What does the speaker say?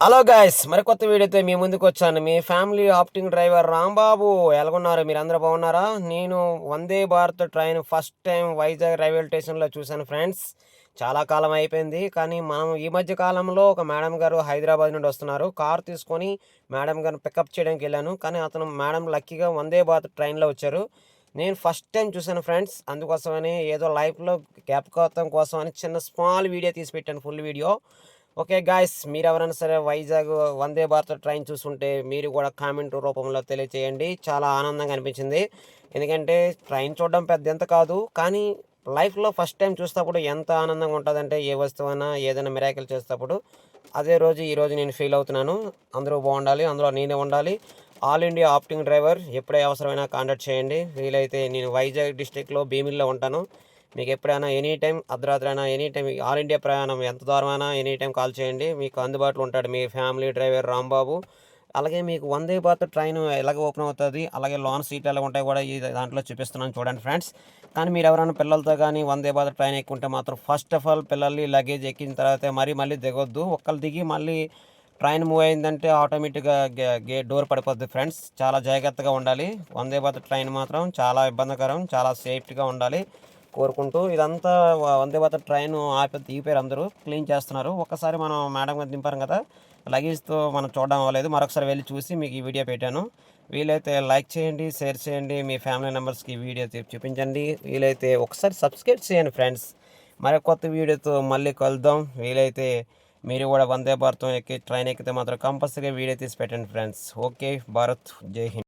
Hello guys మరి కొత్త వీడియోతో మీ ముందుకు వచ్చాను. మీ ఫ్యామిలీ ఆప్టింగ్ డ్రైవర్ రాంబాబు. ఎలాగున్నారు? మీరు అందరూ బాగున్నారా? నేను Vande Bharat train first time Vizag railway స్టేషన్లో చూశాను ఫ్రెండ్స్ చాలా కాలం అయిపోయింది. కానీ మనం ఈ మధ్య కాలంలో ఒక మేడం గారు హైదరాబాద్ నుండి వస్తున్నారు. కార్ తీసుకొని మేడం గారిని పికప్ చేయడానికి వెళ్ళాను. కానీ అతను మేడం లక్కీగా వందే భారత్ ట్రైన్లో వచ్చారు. నేను ఫస్ట్ టైం చూశాను ఫ్రెండ్స్ అందుకోసమని ఏదో లైఫ్లో గ్యాప్ కోసం అని చిన్న స్మాల్ వీడియో తీసి పెట్టాను ఫుల్ వీడియో ఓకే గాయస్ మీరు ఎవరైనా సరే వైజాగ్ వందే భారత్ ట్రైన్ చూస్తుంటే మీరు కూడా కామెంట్ రూపంలో తెలియచేయండి. చాలా ఆనందంగా అనిపించింది. ఎందుకంటే ట్రైన్ చూడడం పెద్ద ఎంత కాదు కానీ లైఫ్లో ఫస్ట్ టైం చూసేటప్పుడు ఎంత ఆనందంగా ఉంటుందంటే ఏ వస్తువైనా ఏదైనా మిరాకిల్ చేసేటప్పుడు అదే రోజు ఈరోజు నేను ఫీల్ అవుతున్నాను. అందరూ బాగుండాలి అందులో నేనే ఉండాలి. ఆల్ ఇండియా ఆప్టింగ్ డ్రైవర్ ఎప్పుడే అవసరమైనా కాంటాక్ట్ చేయండి. వీలైతే నేను వైజాగ్ డిస్టిక్లో భీమిల్లో ఉంటాను. మీకు ఎప్పుడైనా ఎనీ టైం అర్ధరాత్రి అయినా ఎనీ టైం ఆల్ ఇండియా ప్రయాణం ఎంత దూరమైనా ఎనీ టైం కాల్ చేయండి. మీకు అందుబాటులో ఉంటాడు మీ ఫ్యామిలీ డ్రైవర్ రాంబాబు. అలాగే మీకు వందే భారత్ ట్రైన్ ఎలాగ ఓపెన్ అవుతుంది అలాగే లోన్ సీట్లు ఎలా ఉంటాయి కూడా ఈ దాంట్లో చూపిస్తున్నాను చూడండి ఫ్రెండ్స్. కానీ మీరు ఎవరైనా పిల్లలతో కానీ వందే భారత్ ట్రైన్ ఎక్కుంటే మాత్రం ఫస్ట్ ఆఫ్ ఆల్ పిల్లల్ని లగేజ్ ఎక్కిన తర్వాత మరీ మళ్ళీ దిగొద్దు. ఒక్కరు దిగి మళ్ళీ ట్రైన్ మూవ్ అయిందంటే ఆటోమేటిక్గా గే డోర్ పడిపోద్ది ఫ్రెండ్స్. చాలా జాగ్రత్తగా ఉండాలి. వందే భారత్ ట్రైన్ మాత్రం చాలా ఇబ్బందికరం చాలా సేఫ్టీగా ఉండాలి. కోరుకుంటూ ఇదంతా వందే భారత్ ట్రైన్ ఆపి దిగిపోయారు అందరూ క్లీన్ చేస్తున్నారు. ఒక్కసారి మనం మేడం గారు దింపారు కదా లగేజ్తో మనం చూడడం అవ్వలేదు. మరొకసారి వెళ్ళి చూసి మీకు ఈ వీడియో పెట్టాను. వీలైతే లైక్ చేయండి షేర్ చేయండి మీ ఫ్యామిలీ మెంబర్స్కి వీడియో చూపించండి. వీలైతే ఒకసారి సబ్స్క్రైబ్ చేయండి ఫ్రెండ్స్. మరి కొత్త వీడియోతో మళ్ళీ కలుద్దాం. వీలైతే మీరు కూడా వందే భారతం ఎక్కి ట్రైన్ ఎక్కితే మాత్రం కంపల్సరీగా వీడియో తీసి పెట్టండి ఫ్రెండ్స్. ఓకే భారత్ జై హింద్.